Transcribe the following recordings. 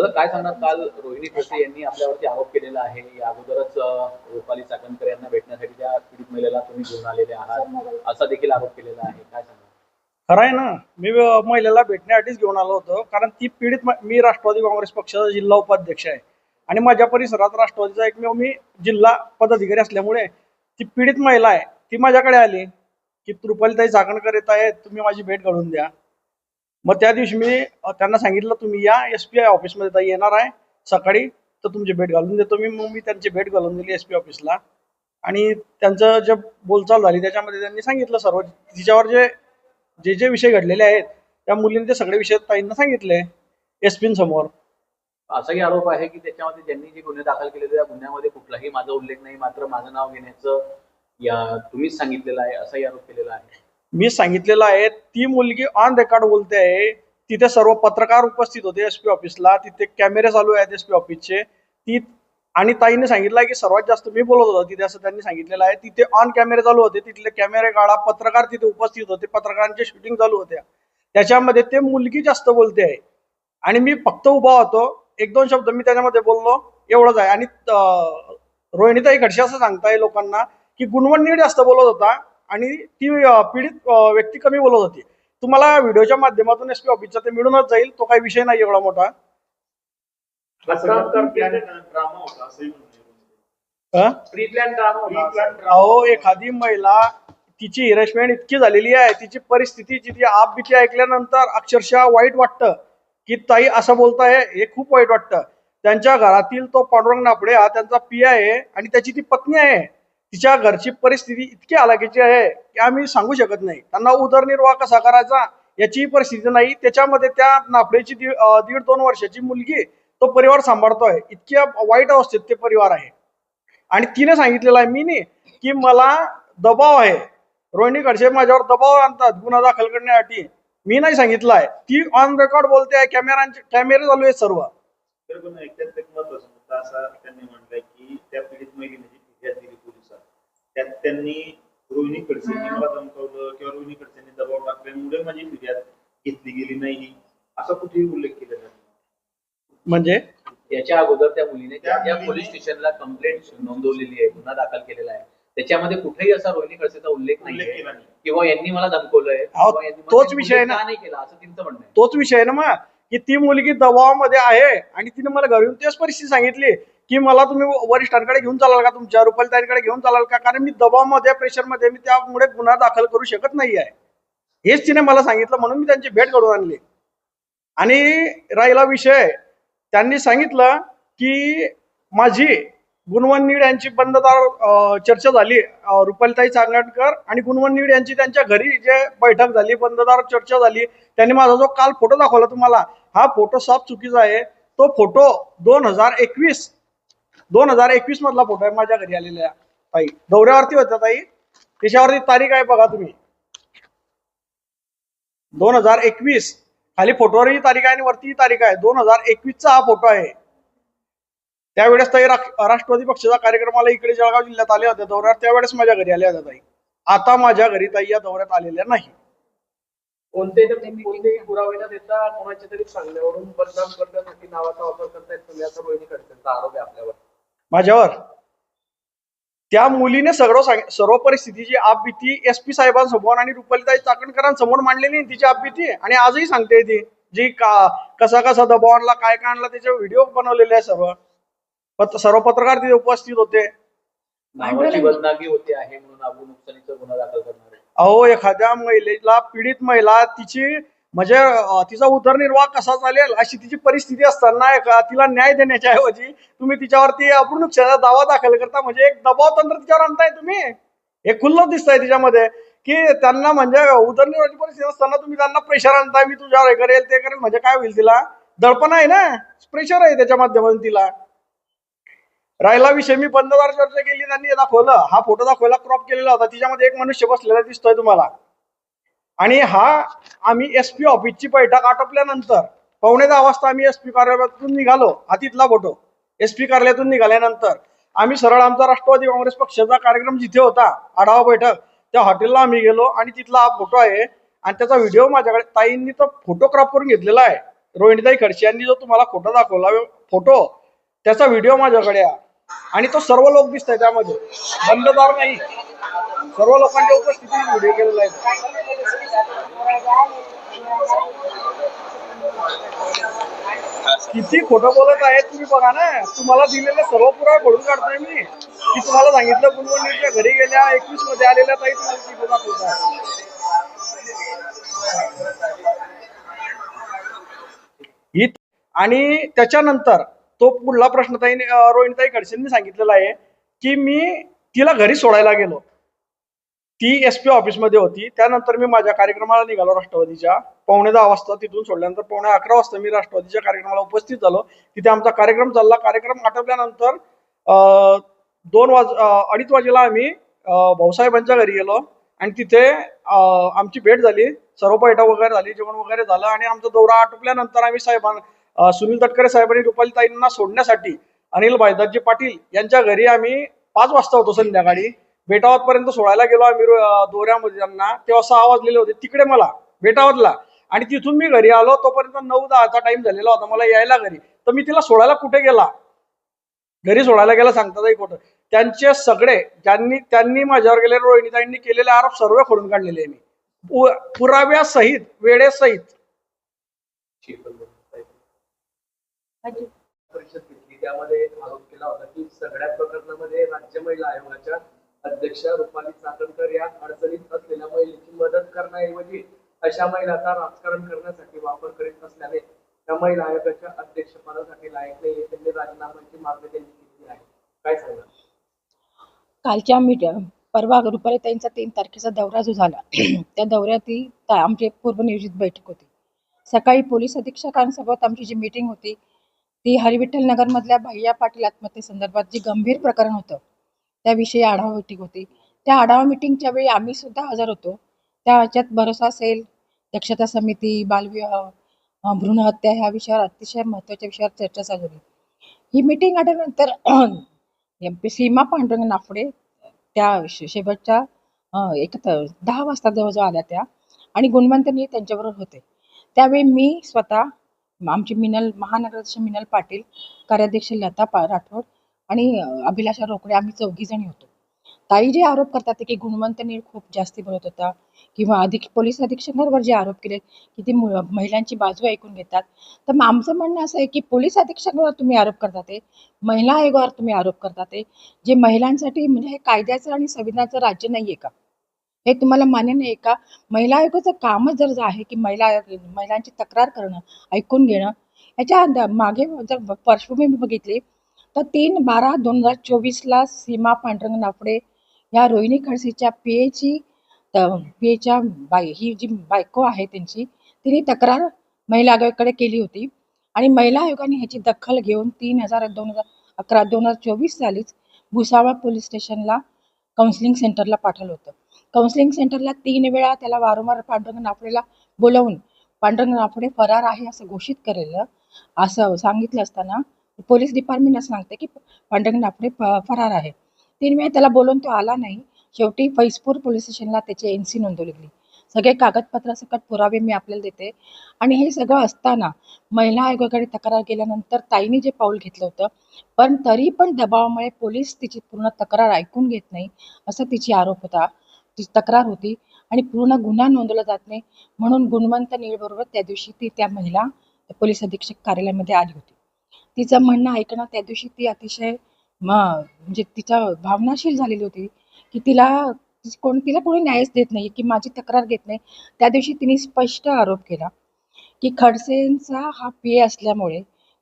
दादा काय सांगणार? काल रोहिणी खडसे यांनी आपल्यावरती आरोप केलेला आहे. या अगोदरच रुपाली चाकणकर यांना भेटण्यासाठी त्या पीडित महिलेला तुम्ही घेऊन आलेले आहात असा देखील आरोप केलेला आहे. काय सांगणार? खरं आहे ना मी महिलेला भेटण्यासाठीच घेऊन आलो होतो कारण ती पीडित मी राष्ट्रवादी काँग्रेस पक्षाचा जिल्हा उपाध्यक्ष आहे. आणि माझ्या परिसरात राष्ट्रवादीचा एकमेव मी जिल्हा पदाधिकारी असल्यामुळे ती पीडित महिला आहे ती माझ्याकडे आली. की रुपालीताई झाकणकर येत आहे तुम्ही माझी भेट घडून द्या. मग त्या दिवशी मी त्यांना सांगितलं तुम्ही या एस पी आय ऑफिसमध्ये येणार आहे सकाळी तर तुमची भेट घालून देतो. मी मग मी त्यांची भेट घालून दिली एस पी ऑफिसला. आणि त्यांचं जे बोलचाल झाली त्याच्यामध्ये त्यांनी सांगितलं सर्व. तिच्यावर जे जे जे विषय घडलेले आहेत त्या मुलीने ते सगळे विषय ताईंना सांगितले एस समोर. असाही आरोप आहे की त्याच्यामध्ये ज्यांनी जे गुन्हे दाखल केले त्या गुन्ह्यामध्ये कुठलाही माझा उल्लेख नाही मात्र माझं नाव घेण्याचं या तुम्हीच सांगितलेलं आहे असाही आरोप केलेला आहे. मी सांगितलेलं आहे ती मुलगी ऑन रेकॉर्ड बोलते आहे तिथे सर्व पत्रकार उपस्थित होते एस पी ऑफिसला तिथे कॅमेरे चालू आहेत एस पी ऑफिसचे ती आणि ताईने सांगितलं की सर्वात जास्त मी बोलत होतो तिथे असं त्यांनी सांगितलेलं आहे. तिथे ऑन कॅमेरे चालू होते तिथले कॅमेरे काढा पत्रकार तिथे उपस्थित होते पत्रकारांचे शूटिंग चालू होत्या. त्याच्यामध्ये ते मुलगी जास्त बोलते आहे. आणि मी फक्त उभा होतो एक दोन शब्द मी त्याच्यामध्ये बोललो एवढंच आहे. आणि रोहिणीताई घडशी असं सांगताय लोकांना की गुणवणी जास्त बोलत होता आणि ती पीडित व्यक्ती कमी बोलत होती. तुम्हाला व्हिडिओच्या माध्यमातून एस पी ऑफिसचा ते मिळूनच जाईल तो काही विषय नाही एवढा मोठा. अहो एखादी महिला तिची हिरेशमेंट इतकी झालेली आहे तिची परिस्थिती ती आप भीती ऐकल्यानंतर अक्षरशः वाईट वाटतं. की ताई असं बोलताय हे खूप वाईट वाटतं. त्यांच्या घरातील तो पांडुरंग नापडे हा त्यांचा पी आहे आणि त्याची ती पत्नी आहे. तिच्या घरची परिस्थिती इतकी हलाकीची आहे की आम्ही सांगू शकत नाही. त्यांना उदरनिर्वाह कसा करायचा याचीही परिस्थिती नाही. त्याच्यामध्ये त्या नाफडेची दीड दोन वर्षाची मुलगी तो परिवार सांभाळतोय. इतक्या वाईट अवस्थेत ते परिवार आहे. आणि तिने सांगितलेलं आहे मी नी की मला दबाव आहे. रोहिणी खडसे माझ्यावर दबाव आणतात गुन्हा दाखल करण्यासाठी. मी नाही सांगितलं आहे ती ऑन रेकॉर्ड बोलते आहे. कॅमेरांचे कॅमेरे चालू आहेत सर्व. तर पण एक महत्त्वाचा मुद्दा असा त्यांनी म्हटलंय की त्या पीडित महिलेने जी फिर्याद दिली त्यात त्यांनी रोहिणी खडसेंनी मला धमकावलं किंवा रोहिणी खडसेंनी दबाव टाकल्यामुळे माझी फिर्याद घेतली गेली नाही. असा कुठेही उल्लेख केलेला नाही. म्हणजे? याच्या अगोदर त्या मुलीने त्या पोलीस स्टेशनला कंप्लेंट नोंदवलेली आहे गुन्हा दाखल केलेला आहे. त्याच्यामध्ये कुठेही असा रोहिणी खडसेचा उल्लेख नाही केला नाही. किंवा यांनी मला धमकवलंय तोच विषय ना. का नाही केला असं तिचं म्हणणं तोच विषय आहे ना मग की ती मुलगी दबावामध्ये आहे आणि तिने मला घरी येऊन तेच परिस्थिती सांगितली. की मला तुम्ही वरिष्ठांकडे घेऊन चालाल का? तुमच्या रुपालीताईंकडे घेऊन चालाल का? कारण मी दबावमध्ये प्रेशरमध्ये मी त्यामुळे गुन्हा दाखल करू शकत नाही आहे हेच तिने मला सांगितलं म्हणून मी त्यांची भेट घडवून आणली. आणि राहिला विषय त्यांनी सांगितलं की माझी गुणवन नीड यांची बंददार चर्चा झाली. अं, रुपालीताई चांगणकर आणि गुणवन नीड यांची त्यांच्या घरी जे बैठक झाली बंददार चर्चा झाली त्यांनी माझा जो काल फोटो दाखवला तुम्हाला हा फोटो साफ चुकीचा आहे. तो फोटो दोन हजार एकवीस दोन हजार एकवीस मधला फोटो आहे माझ्या घरी आलेल्या ताई दौऱ्यावरती होत्या ताई. त्याच्यावरती तारीख आहे बघा तुम्ही. दोन हजार एकवीस. खाली फोटोवरही तारीख आहे आणि वरती तारीख आहे. दोन हजार एकवीसचा हा फोटो आहे. त्यावेळेस ताई राष्ट्रवादी पक्षाच्या कार्यक्रमाला इकडे जळगाव जिल्ह्यात आले होते. दौऱ्यावर त्यावेळेस माझ्या घरी आल्या होत्या ताई. आता माझ्या घरी ताई या दौऱ्यात आलेल्या नाही. कोणतेही कोणतेही पुरावे न देता कोणाच्या तरी सांगण्यावरून बदनाम करण्यासाठी नावाचा वापर करतायत तुम्ही. असा रोहिणी खडसेंचा आरोप आहे आपल्यावर. माझ्यावर. त्या मुलीने सगळं सांग सर्व परिस्थितीची आपबीती एस पी साहेबांसमोर आणि रुपालीताई चाकणकरांसमोर मांडलेली तिची आपबीती. आणि आजही सांगते ती जी का कसा कसा दबाव आणला काय काय आणला त्याचे व्हिडिओ बनवलेले आहे सर्व. पत- सर्व पत्रकार तिथे उपस्थित होते. आहे म्हणून अहो एखाद्या महिलेला पीडित महिला तिची म्हणजे तिचा उदरनिर्वाह कसा चालेल अशी तिची परिस्थिती असताना तिला न्याय देण्याच्या ऐवजी तुम्ही तिच्यावरती अपूर्णुक्षाचा दावा दाखल करता. म्हणजे एक दबाव तंत्र तिच्यावर आणताय तुम्ही. हे खुल्लं दिसतंय तिच्यामध्ये की त्यांना म्हणजे उदरनिर्वाहाची परिस्थिती असताना तुम्ही त्यांना प्रेशर आणताय मी तुझ्यावर हे करेल ते करेल म्हणजे काय होईल तिला? दडपण आहे ना? प्रेशर आहे त्याच्या माध्यमातून तिला. राहिला विषय मी बंददार चर्चा केली त्यांनी दाखवलं. हा फोटो दाखवायला क्रॉप केलेला होता. तिच्यामध्ये एक मनुष्य बसलेला दिसतोय तुम्हाला. आणि हा आम्ही एस पी ऑफिसची बैठक आटोपल्यानंतर पावणे दहा वाजता आम्ही एस पी कार्यालयातून निघालो हा तिथला फोटो. एस पी कार्यालयातून निघाल्यानंतर आम्ही सरळ आमचा राष्ट्रवादी काँग्रेस पक्षाचा कार्यक्रम जिथे होता आढावा बैठक त्या हॉटेलला आम्ही गेलो आणि तिथला हा फोटो आहे. आणि त्याचा व्हिडिओ माझ्याकडे ताईंनी तो फोटो क्रॉप करून घेतलेला आहे. रोहिणीताई खडसे यांनी जो तुम्हाला फोटो दाखवला फोटो त्याचा व्हिडिओ माझ्याकडे आहे. आणि तो सर्व लोक दिसत आहे त्यामध्ये. बंददार नाही. सर्व लोकांच्या उपस्थितीत व्हिडिओ केलेला आहे. किती खोटं बोलत आहे तुम्ही बघा ना. तुम्हाला दिलेले सर्व पुरावे खोडून काढतोय मी. की तुम्हाला सांगितलं गुणवणीच्या घरी गेल्या एकवीसमध्ये आलेल्या ताई तुम्हाला तिथे दाखवत ही आणि त्याच्यानंतर तो पुढला प्रश्न ताई रोहिणताई खडसेंनी सांगितलेला आहे की मी तिला घरी सोडायला गेलो. ती एस पी ऑफिसमध्ये होती. त्यानंतर मी माझ्या कार्यक्रमाला निघालो राष्ट्रवादीच्या. पावणे दहा वाजता तिथून सोडल्यानंतर पावणे अकरा वाजता मी राष्ट्रवादीच्या कार्यक्रमाला उपस्थित झालो. तिथे आमचा कार्यक्रम चालला. कार्यक्रम आटोपल्यानंतर दोन वाज अडीच वाजेला आम्ही भाऊसाहेबांच्या घरी गेलो. आणि तिथे आमची भेट झाली. सर्व पैठा वगैरे झाली जेवण वगैरे झालं. आणि आमचा दौरा आटोपल्यानंतर आम्ही साहेबांना सुनील तटकरे साहेबांनी रुपाली ताईंना सोडण्यासाठी अनिल भाईदासजी पाटील यांच्या घरी आम्ही पाच वाजता होतो संध्याकाळी. बेटावत पर्यंत सोडायला गेलो आम्ही दोऱ्यामध्ये त्यांना तेव्हा सहा वाजलेले होते. तिकडे मला बेटावतला. आणि तिथून मी घरी आलो. तोपर्यंत नऊ दहाचा टाइम झालेला होता. मला यायला घरी. तर मी तिला सोडायला कुठे गेला? घरी सोडायला गेला सांगतात एक खोटं. त्यांचे सगळे ज्यांनी त्यांनी माझ्यावर गेले रोहिणीताईंनी केलेले आरोप सर्व खोडून काढलेले मी. पु- पुराव्यासहित वेळेसहित. परिषद घेतली. त्यामध्ये आरोप केला होता की सगळ्या प्रकरणामध्ये राज्य महिला आयोगाच्या अध्यक्ष रुपाली चाकणकर या अडचणीत असलेल्या महिलेची मदत करण्याऐवजी अशा महिलाचा राजकारण करण्यासाठी वापर करीत असल्याने त्या महिला आयोगाच्या अध्यक्षपदासाठी लायक नाही त्यांनी राजीनाम्याची मागणी त्यांनी केली आहे. काय सांगा कालच्या मीट परवा रुपाली रुपालीताईंचा तीन तारखेचा दौरा जो झाला त्या दौऱ्यात आमची एक पूर्वनियोजित बैठक होती. सकाळी पोलीस अधीक्षकांसोबत आमची जी मीटिंग होती ती हरिविठ्ठल नगरमधल्या भैया पाटील आत्महत्येसंदर्भात जी गंभीर प्रकरण होतं त्याविषयी आढावा मीटिंग होती. त्या आढावा मीटिंगच्या वेळी आम्ही सुद्धा हजर होतो. त्या भरोसा सेल दक्षता समिती बालविवाह भ्रूणहत्या ह्या विषयावर अतिशय महत्त्वाच्या विषयावर चर्चा झाली होती. ही मीटिंग आल्यानंतर सीमा पांडुरंग नाफडे त्या शेवटच्या एक दहा वाजता जवळजवळ आल्या त्या आणि गुणवंतनी त्यांच्याबरोबर होते. त्यावेळी मी स्वतः आमची मिनल महानगराध्यक्ष मिनल पाटील कार्याध्यक्ष लता पा राठोड आणि अभिलाषा रोकडे आम्ही चौघी जणी होतो. ताई जे आरोप करतात की गुणवंत नीळ खूप जास्ती बोलत होता किंवा अधिक पोलीस अधीक्षकांवर जे आरोप केले की ती मु- महिलांची बाजू ऐकून घेतात. तर मग आमचं म्हणणं असं आहे की पोलीस अधीक्षकांवर तुम्ही आरोप करता ते महिला आयोगावर तुम्ही आरोप करता ते जे महिलांसाठी म्हणजे हे कायद्याचं आणि संविधानाचं राज्य नाही आहे का? हे तुम्हाला मान्य नाही का? महिला आयोगाचं कामच जर आहे की महिला महिलांची तक्रार करणं ऐकून घेणं याच्या मागे जर पार्श्वभूमी बघितली तर तीन बारा दोन हजार चोवीसला सीमा पांडुरंग नाफडे या रोहिणी खडसेच्या पीएची पीएच्या बाय ही जी बायको आहे त्यांची तिने तक्रार महिला आयोगाकडे केली होती. आणि महिला आयोगाने ह्याची दखल घेऊन तीन हजार दोन हजार अकरा दोन हजार चोवीस सालीच भुसावळ पोलीस स्टेशनला काउन्सिलिंग सेंटरला पाठवलं होतं. काउन्सिलिंग सेंटरला तीन वेळा त्याला वारंवार पांडुरंग नाफडेला बोलवून पांडुरंग नाफडे फरार आहे असं घोषित केलेलं असं सांगितलं असताना पोलीस डिपार्टमेंट असं सांगते की पांडुरंग नाफडे फरार आहे. तीन वेळा त्याला बोलवून तो आला नाही. शेवटी फैजपूर पोलीस स्टेशनला त्याची एन सी नोंदवली गेली. सगळे कागदपत्र सकट पुरावे मी आपल्याला देते. आणि हे सगळं असताना महिला आयोगाकडे तक्रार केल्यानंतर ताईने जे पाऊल घेतलं होतं पण तरी पण दबावामुळे पोलीस तिची पूर्ण तक्रार ऐकून घेत नाही असं तिची आरोप होता. तिची तक्रार होती आणि पूर्ण गुन्हा नोंदवला जात नाही म्हणून गुणवंत नीळबरोबर त्या दिवशी ती त्या महिला पोलीस अधीक्षक कार्यालयामध्ये आली होती. तिचं म्हणणं ऐकणं त्या दिवशी ती अतिशय म म्हणजे तिच्या भावनाशील झालेली होती. की तिला कोण तिला कोणी न्यायच देत नाही की माझी तक्रार घेत नाही. त्या दिवशी तिने स्पष्ट आरोप केला की खडसेंचा हा पी असल्यामुळे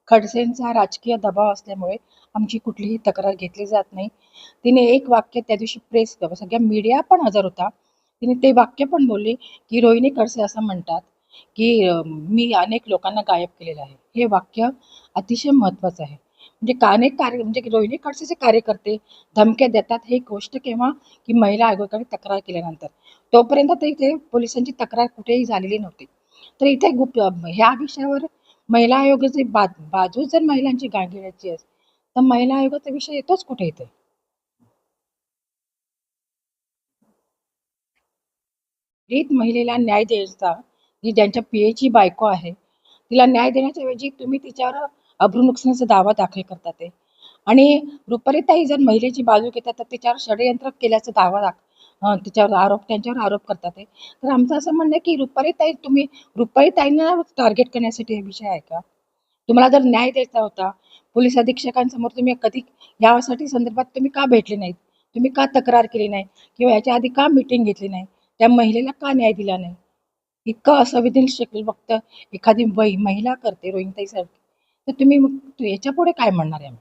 खडसेंचा राजकीय दबाव असल्यामुळे आमची कुठलीही तक्रार घेतली जात नाही. तिने एक वाक्य त्या दिवशी प्रेस सगळ्या मीडिया पण हजर होता. तिने ते वाक्य पण बोलले की रोहिणी खडसे असं म्हणतात की मी अनेक लोकांना गायब केलेलं आहे. हे वाक्य अतिशय महत्त्वाचं आहे. म्हणजे अनेक कार्य म्हणजे रोहिणी खडसेचे कार्यकर्ते धमक्या देतात. हे गोष्ट केव्हा की महिला आयोगाकडे तक्रार केल्यानंतर. तोपर्यंत तर ते पोलिसांची तक्रार कुठेही झालेली नव्हती. तर इथे गुप ह्या विषयावर महिला आयोगाची बाज बाजू जर महिलांची गांभीर्याची असेल तर महिला आयोगाचा विषय येतोच कुठे इथे? महिलेला न्याय द्यायचा जी ज्यांच्या पीएची बायको आहे तिला न्याय देण्याच्या ऐवजी तुम्ही तिच्यावर अभ्रुनुकसानाचा दावा दाखल करतात ते. आणि रुपालीताई जर महिलेची बाजू घेतात तर तिच्यावर षडयंत्र केल्याचा दावा दाख तिच्यावर आरोप त्यांच्यावर आरोप करतात ते. तर आमचं असं म्हणणं आहे की रुपालीताई तुम्ही रुपारीताईंना टार्गेट करण्यासाठी हा विषय आहे का? तुम्हाला जर न्याय द्यायचा होता पोलीस अधीक्षकांसमोर तुम्ही कधी यासाठी संदर्भात तुम्ही का भेटले नाहीत? तुम्ही का तक्रार केली नाही? किंवा याच्या आधी का मीटिंग घेतली नाही? त्या महिलेला का न्याय दिला नाही? इतकं असंवेदनशील फक्त एखादी वै महिला करते रोहिंगताईसारखी. तर तुम्ही मग याच्यापुढे काय म्हणणार आहे? आम्ही